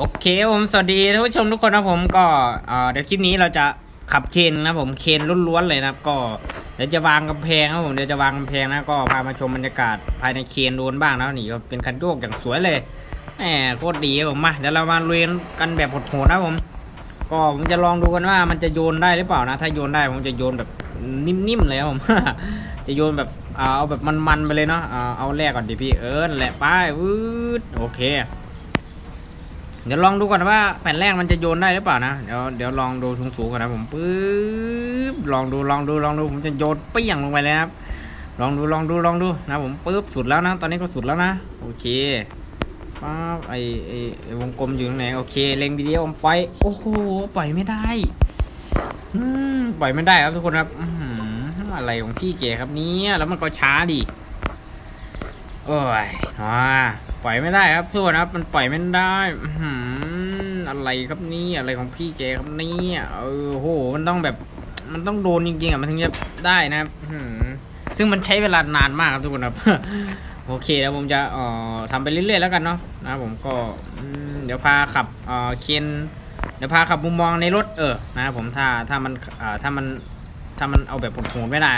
โอเคผมสวัสดีท่านผู้ชมทุกคนนะผมก็เดี๋ยวคลิปนี้เราจะขับเคนนะผมเคนล้วนๆเลยนะก็เดี๋ยวจะวางกำแพงนะผมเดี๋ยวจะวางกำแพงนะก็พามาชมบรรยากาศภายในเคนดูกันบ้างนะนี่ก็เป็นคันโยกอย่างสวยเลยแหมโคตรดีครับผมมาเดี๋ยวเรามาลุยกันแบบโหดๆนะผม ก็ผมจะลองดูกันว่ามันจะโยนได้หรือเปล่านะ ถ้าโยนได้ผมจะโยนแบบนิ่มๆเลยครับผมจะโยนแบบเอาแบบมันๆไปเลยเนาะเอาแรกก่อนดิพี่เออนั่นแหละไปวืดโอเค เดี๋ยวลองดูก่อนว่าแผ่นแรกมันจะโยนได้หรือเปล่านะ เดี๋ยวเดี๋ยวลองดูสูงๆก่อนนะผมปึ๊บลองดูลองดูลองดูผมจะโยนเปี้ยงลงไปเลยครับ ลองดูลองดูลองดูนะผมปึ๊บสุดแล้วนะ ตอนนี้ก็สุดแล้วนะโอเคป๊าบไอไอไอวงกลมอยู่ตรงไหนโอเคเล็งวิดีโอผมปล่อยโอ้โหปล่อยไม่ได้อืมปล่อยไม่ได้ครับทุกคนครับอื้อะไรของพี่เก๋ครับเนี่ยแล้วมันก็ช้าดิโอ้ยอ่า ปล่อยไม่ได้ครับทุกคนครับ มันปล่อยไม่ได้อื้อะไรครับนี่อะไรของพี่เก๋ครับนี่เออโห มันต้องแบบ มันต้องโดนจริงๆอะมันถึงจะได้นะครับซึ่งมันใช้เวลานานมากครับทุกคนครับโอเคแล้วผมจะเอ่อทำไปเรื่อยๆแล้วกันเนาะนะผมก็เดี๋ยวพาขับเอ่อเคนเดี๋ยวพาขับมุมมองในรถเออนะผมถ้าถ้ามันเอ่อถ้ามันถ้ามันเอาแบบโหดๆไม่ได้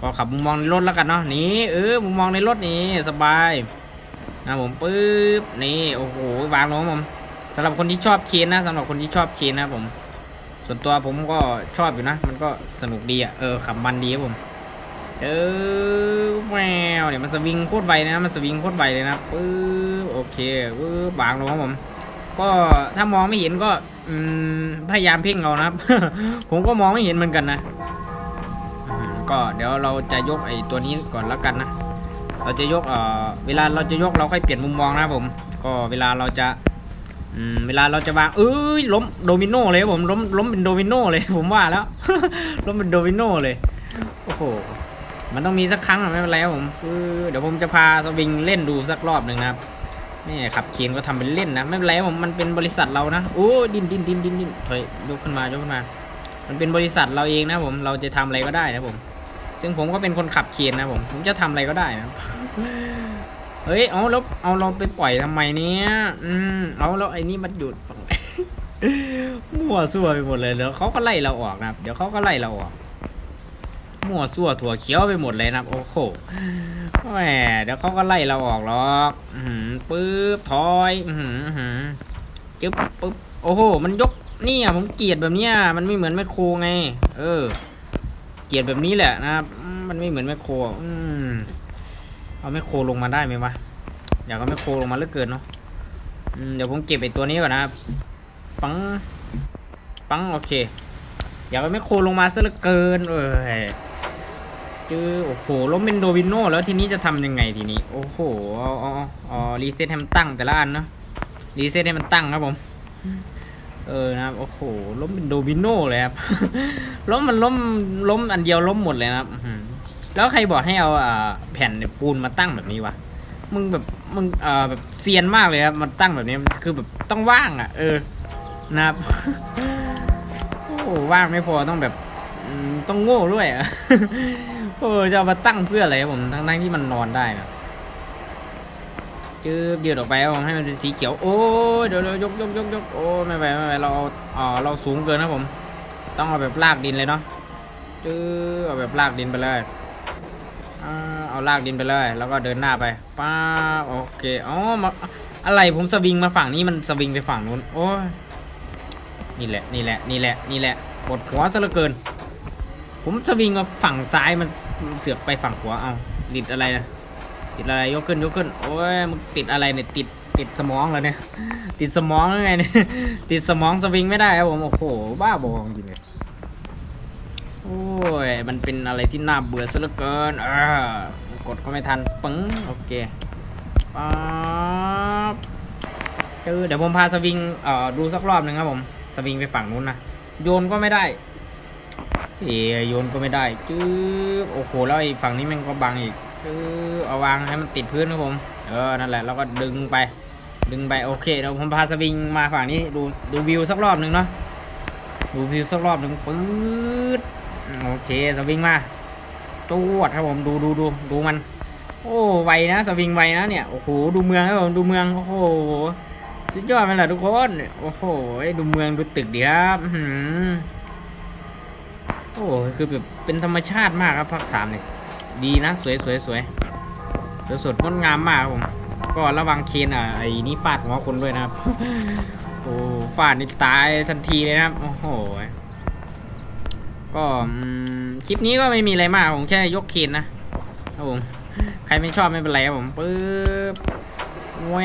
ก็ขับมุมมองในรถแล้วกันเนาะนี่เออมุมมองในรถนี่สบาย นะผมปึ๊บนี่โอ้โหวางลงครับผมสำหรับคนที่ชอบเคนนะสำหรับคนที่ชอบเคนนะผม ส่วนตัวผมก็ชอบอยู่นะ มันก็สนุกดีอะเออขับมันดีครับผมเออแมวเนี่ยมันสวิงโคตรไวนะมันสวิงโคตรไวเลยนะปึ๊บโอเคปึ๊บบางลงครับผม ก็ถ้ามองไม่เห็นก็อืมพยายามเพ่งเอานะครับผมก็มองไม่เห็นเหมือนกันนะก็เดี๋ยวเราจะยกไอ้ตัวนี้ก่อนแล้วกันนะ เราจะยกเอ่อเวลาเราจะยกเราค่อยเปลี่ยนมุมมองนะครับผม ก็เวลาเราจะอืมเวลาเราจะวางเอ้ยล้มโดมิโนเลยผมล้มล้มเป็นโดมิโนเลย ผมว่าแล้ว ล้มเป็นโดมิโนเลยโอ้โหมันต้องมีสักครั้งไม่เป็นไรครับผมคือเดี๋ยวผมจะพาสวิงเล่นดูสักรอบหนึ่งนะครับนี่ขับเคียนก็ทำเป็นเล่นนะไม่เป็นไรผมมันเป็นบริษัทเรานะโอ้ดินดินดินดินดินถอยยกขึ้นมายกขึ้นมา มันเป็นบริษัทเราเองนะผมเราจะทำอะไรก็ได้นะผม ซึ่งผมก็เป็นคนขับเคนนะผม ผมจะทำอะไรก็ได้นะเฮ้ย เอาแล้วเอาเราไปปล่อยทำไมเนี้ยอืมเอาแล้วไอ้นี่มันหยุดฝั่งมั่วซั่วไปหมดเลยเดี๋ยวเขาก็ไล่เราออกนะครับ เดี๋ยวเขาก็ไล่เราออก มั่วซั่วถั่วเขียวไปหมดเลยนะครับ โอ้โหแหมเดี๋ยวเขาก็ไล่เราออกหรอกอือหือปึ๊บถอยอือหืออื้อหือจึ๊บปึ๊บโอ้โห มันยกเนี่ยผมเกลียดแบบเนี้ยมันไม่เหมือนแมคโครไง เออ เกียดแบบนี้แหละนะครับมันไม่เหมือนแมคโครอืมเอาแมคโครลงมาได้ไหมวะอยากเอาแมคโครลงมาเหลือเกินเนาะเดี๋ยวผมเก็บไอ้ตัวนี้ก่อนนะครับปังปังโอเค อยากเอาแมคโครลงมาซะเหลือเกินเอ้ยเจอโอ้โหล้มเป็นโดวินโนแล้วทีนี้จะทำยังไงทีนี้ โอ้โหอาเอาเอาเอารีเซ็ตให้มันตั้งแต่ละอันเนาะรีเซ็ตให้มันตั้งครับผม เออนะครับโอ้โหล้มเป็นโดวิโนเลยครับล้มมันล้มล้มอันเดียวล้มหมดเลยนะครับแล้วใครบอกให้เอาแผ่นปูนมาตั้งแบบนี้วะมึงแบบมึงเออแบบเซียนมากเลยครับมันตั้งแบบนี้คือแบบต้องว่างอะ เออนะครับโอ้ว่างไม่พอต้องแบบต้องโง่ด้วยอะโอ้จะเอามาตั้งเพื่ออะไรครับผมทั้งทั้งที่มันนอนได้นะ จืบยืดออกไปครับผมให้มันเป็นสีเขียวโอ้ยเดี๋ยวเดี๋ยวยกยกยกยกโอ้ไม่ไหวไม่ไหวเราเอาเอ่อเราสูงเกินนะผม ต้องเอาแบบลากดินเลยเนาะจืบเอาแบบลากดินไปเลยเอาลากดินไปเลย แล้วก็เดินหน้าไปป้าโอเคอ๋อมาอะไรผมสวิงมาฝั่งนี้มันสวิงไปฝั่งนู้นโอ้ยนี่แหละนี่แหละนี่แหละนี่แหละปวดหัวซะเหลือเกิน ผมสวิงมาฝั่งซ้ายมันเสือกไปฝั่งขวาเอาติดอะไรนะ ติดอะไรยกขึ้นยกขึ้นโอ้ยมึงติดอะไรเนี่ยติดติดสมองเหรอเนี่ย ติดสมองหรือไงเนี่ยติดสมองสวิงไม่ได้ครับผมโอ้โหบ้าบอจริงเลยโอ้ยมันเป็นอะไรที่น่าเบื่อซะเหลือเกินเออกดก็ไม่ทันปึ้งโอเคป๊าบเจอเดี๋ยวผมพาสวิงเอ่อดูสักรอบหนึ่งครับผมสวิงไปฝั่งนู้นนะโยนก็ไม่ได้เอ๋โยนก็ไม่ได้จื้อโอ้โหแล้วไอ้ฝั่งนี้มันก็บังอีก เอาวางให้มันติดพื้นครับผม เออ นั่นแหละแล้วก็ดึงไป ดึงไป โอเค เดี๋ยวผมพาสวิงมาฝั่งนี้ ดู ดูวิวสักรอบหนึ่งเนาะ ดูวิวสักรอบหนึ่งปื๊ด โอเค สวิงมาจวดครับผม ดูดูดูดูมัน โอ้ ไวนะ สวิงไวนะเนี่ย โอ้โห ดูเมืองครับผม ดูเมือง โอ้โห สุดยอดไหมล่ะทุกคน โอ้โห ดูเมือง ดูตึกดีครับโอ้โหคือแบบ เป็นธรรมชาติมากครับภาคสามเนี่ย ดีนะ สวยสวยสวยสวยสดงดงามมากผมก็ระวังเคนอะไอ้นี่ฟาดหัวคนด้วยนะครับ โอ้ฟาดนี่ตายทันทีเลยนะครับ โอ้โห ก็คลิปนี้ก็ไม่มีอะไรมากผมแค่ยกเคนนะครับผมใครไม่ชอบไม่เป็นไรครับผมปึ๊บแว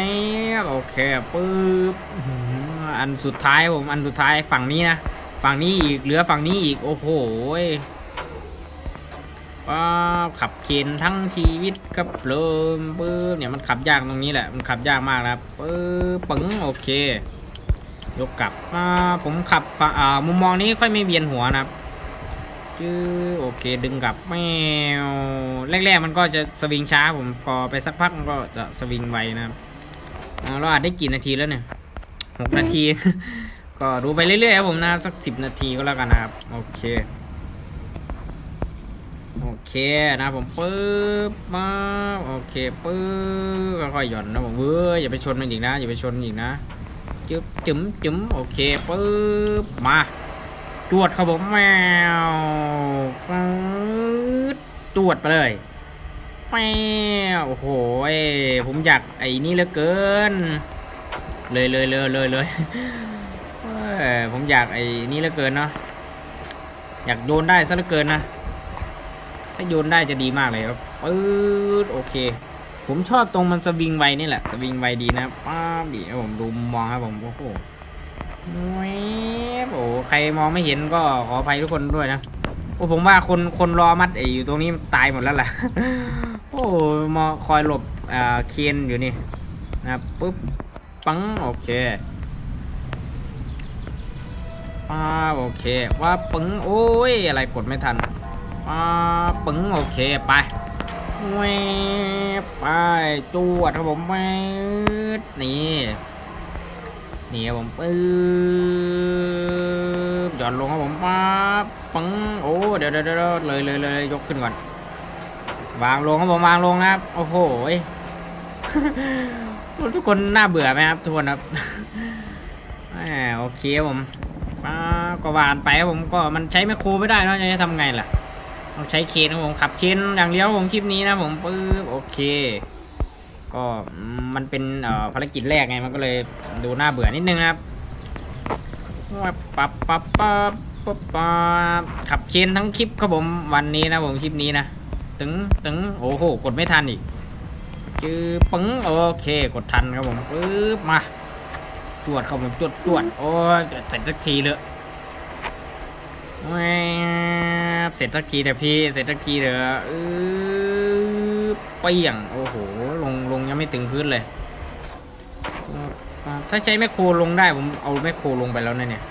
บโอเคปึ๊บอันสุดท้ายผมอันสุดท้ายฝั่งนี้นะฝั่งนี้อีกเหลือฝั่งนี้อีกโอ้โห ป้าขับเคนทั้งชีวิตครับเริ่มปึ๊บเนี่ยมันขับยากตรงนี้แหละ มันขับยากมากนะครับปึ๊บปึ้งโอเค ยกกลับมาผมขับอ่ามุมมองนี้ค่อยไม่เวียนหัวนะครับจื้อโอเคดึงกลับแมวแรกๆมันก็จะสวิงช้าผมพอไปสักพักมันก็จะสวิงไวนะครับเราอาจได้กี่นาทีแล้วเนี่ยหกนาที ก็ดูไปเรื่อยๆครับผมนะครับสักสิบนาทีก็แล้วกันนะครับ โอเค เคนะผมปึ๊บมาโอเคปึ๊บค่อยๆหย่อนนะผมเว้ยอย่าไปชนมันอีกนะอย่าไปชนอีกนะจึ๊บจุ๋มจุ๋มโอเคปึ๊บมาจวดครับผมแมวฟืดจวดไปเลยแฟโอ้โหผมอยากไอ้นี่เหลือเกิน เลยเลยเลยเลยเลยผมอยากไอ้นี่เหลือเกินเนาะอยากโยนได้ซะเหลือเกินนะ ถ้าโยนได้จะดีมากเลยครับปื๊ดโอเค ผมชอบตรงมันสวิงไวนี่แหละสวิงไวดีนะป้าบดีผมดูมองครับผมโอ้โหแวบโอ้ใครมองไม่เห็นก็ขออภัยทุกคนด้วยนะโอ้ผมว่าคนคนรอมัดไออยู่ตรงนี้ตายหมดแล้วแหละโอ้มอคอยหลบอ่าเคียนอยู่นี่นะปุ๊บปังโอเคป้าโอเค ว่าปึ้งโอ้ยอะไรกดไม่ทัน ปาปึ๋งโอเคไปแวบไปจวดครับผมแวบนี่นี่ครับผมปึ๊บหย่อนลงครับผมป๊าปังโอ้เดี๋ยวเดี๋ยวเลยเลยเลยยกขึ้นก่อน วางลงครับผมวางลงนะครับ โอ้โหทุกคนน่าเบื่อไหมครับทุกคนครับแหมโอเคครับผมป๊าก็วานไปครับผมก็มันใช้แมคโครไม่ได้เนะจะทำไงล่ะ ต้องใช้เคนครับผมขับเคนอย่างเดียวผมคลิปนี้นะผมปึ๊บโอเค ก็มันเป็นภารกิจแรกไงมันก็เลยดูน่าเบื่อนิดนึงนะครับว่าปับปับปับปับปับขับเคนทั้งคลิปครับผมวันนี้นะผมคลิปนี้นะตึงตึงโอ้โหกดไม่ทันอีกจือปึ้งโอเคกดทันครับผมปึ๊บมาจวดครับผมจวดจวดโอ้ยเสร็จสักทีเลย เสร็จสักทีเถอะพี่ เสร็จสักทีเถอะเออปียง โอ้โห ลงลงยังไม่ถึงพื้นเลย ถ้าใช้แมคโครลงได้ผมเอาแมคโครลงไปแล้วนะเนี่ย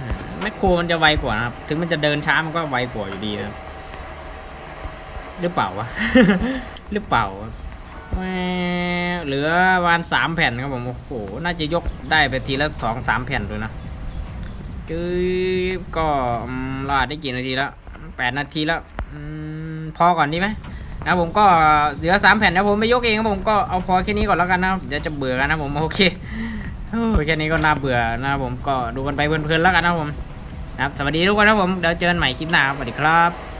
อืมแมคโครมันจะไวกว่านะครับ ถึงมันจะเดินช้ามันก็ไวกว่าอยู่ดีนะ หรือเปล่าวะ หรือเปล่าเหลือประมาณสามแผ่นครับผม โอ้โห น่าจะยกได้ไปทีละสองสามแผ่นเลยนะ คือก็เราอาจได้กี่นาทีแล้วแปดนาทีแล้วอพอก่อนดีไหมนะผมก็เหลือสามแผ่นนะผมไม่ยกเองผมก็เอาพอแค่นี้ก่อนแล้วกันนะเดี๋ยวจะเบื่อกันนะผมโอเคโอ้แค่นี้ก็น่าเบื่อนะผมก็ดูกันไปเพลินๆแล้วกันนะผมนะครับสวัสดีทุกคนนะผมเดี๋ยวเจอกันใหม่คลิปหน้าสวัสดีครับ